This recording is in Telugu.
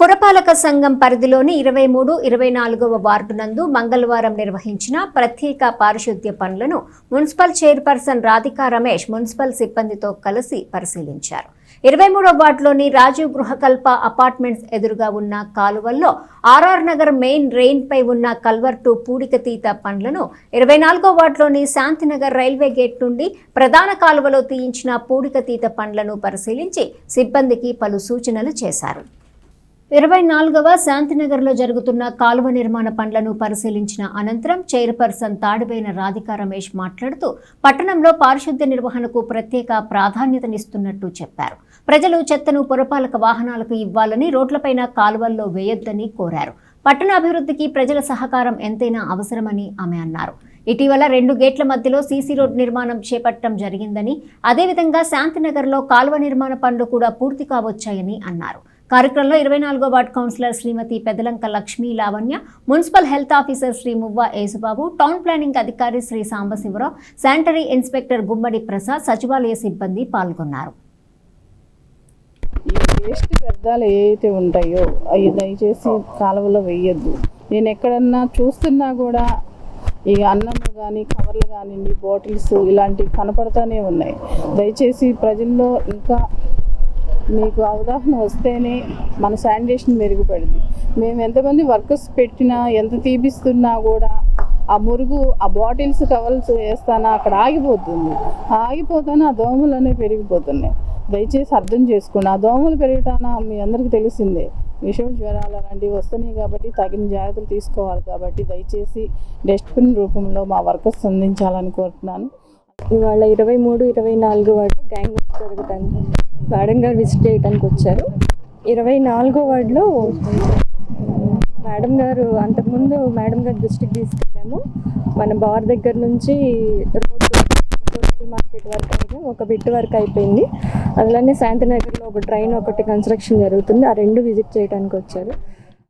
పురపాలక సంఘం పరిధిలోని ఇరవై మూడు ఇరవై నాలుగవ వార్డు నందు మంగళవారం నిర్వహించిన ప్రత్యేక పారిశుద్ధ్య పనులను municipal chairperson Radhika Ramesh municipal సిబ్బందితో కలిసి పరిశీలించారు. ఇరవై మూడవ వార్డులోని రాజీవ్ గృహకల్ప అపార్ట్మెంట్స్ ఎదురుగా ఉన్న కాలువల్లో ఆర్ఆర్ నగర్ మెయిన్ రెయిన్ పై ఉన్న కల్వర్టు పూడికతీత పనులను ఇరవై నాలుగో వార్డులోని శాంతినగర్ రైల్వే గేట్ నుండి ప్రధాన కాలువలో తీయించిన పూడికతీత పనులను పరిశీలించి సిబ్బందికి పలు సూచనలు చేశారు. ఇరవై నాలుగవ శాంతినగర్లో జరుగుతున్న కాలువ నిర్మాణ పనులను పరిశీలించిన అనంతరం చైర్పర్సన్ తాడిపోయిన రాధికా రమేష్ మాట్లాడుతూ పట్టణంలో పారిశుద్ధ్య నిర్వహణకు ప్రత్యేక ప్రాధాన్యతనిస్తున్నట్టు చెప్పారు. ప్రజలు చెత్తను పురపాలక వాహనాలకు ఇవ్వాలని రోడ్లపైన కాలువల్లో వేయొద్దని కోరారు. పట్టణ అభివృద్ధికి ప్రజల సహకారం ఎంతైనా అవసరమని ఆమె అన్నారు. ఇటీవల రెండు గేట్ల మధ్యలో సీసీ రోడ్ నిర్మాణం చేపట్టడం జరిగిందని అదేవిధంగా శాంతినగర్లో కాలువ నిర్మాణ పనులు కూడా పూర్తి కావచ్చాయని అన్నారు. కార్యక్రమంలో ఇరవై నాలుగో ward councillor Shrimati Pedalanka Lakshmi Lavanya municipal health officer Shri Muvva Yesubabu town planning అధికారి శ్రీ సాంబశివరావు శానిటరీ ఇన్స్పెక్టర్ గుమ్మడి ప్రసాద్ సచివాలయ సిబ్బంది పాల్గొన్నారు. ఈ వేస్ట్ వ్యర్థాలు ఏవైతే ఉంటాయో అవి దయచేసి కాలువలో వేయద్దు. నేను ఎక్కడన్నా చూస్తున్నా కూడా ఈ అన్నము కానీ కవర్లు కానివ్వండి బాటిల్స్ ఇలాంటివి కనపడతానే ఉన్నాయి. దయచేసి ప్రజల్లో ఇంకా మీకు అవగాహన వస్తేనే మన శానిటేషన్ మెరుగుపడింది. మేము ఎంతమంది వర్కర్స్ పెట్టినా ఎంత తీపిస్తున్నా కూడా ఆ మురుగు ఆ బాటిల్స్ కవర్స్ వేస్తానా అక్కడ ఆగిపోతుంది. ఆగిపోతానే ఆ దోమలు అనేవి పెరిగిపోతున్నాయి. దయచేసి అర్థం చేసుకోండి ఆ దోమలు పెరగటాన మీ అందరికీ తెలిసిందే విషం జ్వరాలు అలాంటివి వస్తున్నాయి కాబట్టి తగిన జాగ్రత్తలు తీసుకోవాలి కాబట్టి దయచేసి డస్ట్బిన్ రూపంలో మా వర్కర్స్ అందించాలని కోరుతున్నాను. ఇవాళ ఇరవై మూడు ఇరవై నాలుగు వరకు గ్యాంగ్ జరుగుతుంది. మేడం గారు విజిట్ చేయడానికి వచ్చారు. ఇరవై నాలుగో వార్డులో మేడం గారు అంతకుముందు మేడం గారు దృష్టికి తీసుకెళ్ళాము. మన బార్ దగ్గర నుంచి రోడ్డు మార్కెట్ వరకు అయితే ఒక బిట్ వరకు అయిపోయింది. అలానే శాంతినగర్లో ఒక ట్రైన్ ఒకటి కన్స్ట్రక్షన్ జరుగుతుంది. ఆ రెండు విజిట్ చేయడానికి వచ్చారు.